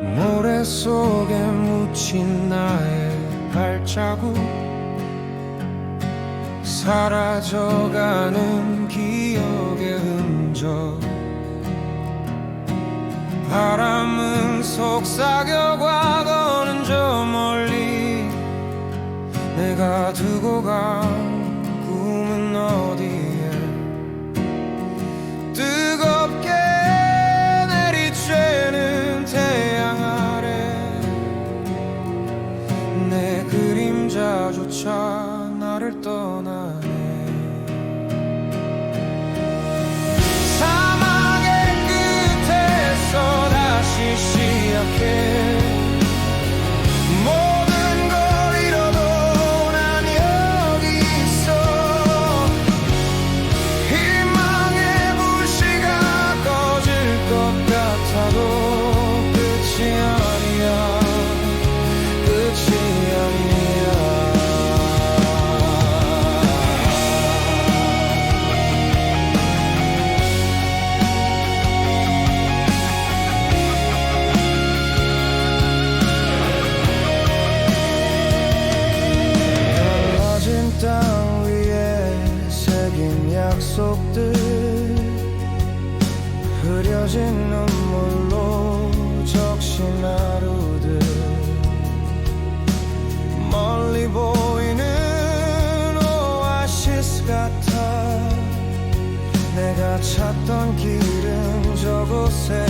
모래 속에 묻힌 나의 발자국. 사라져가는 기억의 흔적. 바람은 속삭여가거는 저 멀리 내가 두고 간 내 그림자조차 나를 떠나 약속들 흐려진 눈물로 적신 하루들. 멀리 보이는 오아시스 같아. 내가 찾던 길은 저곳에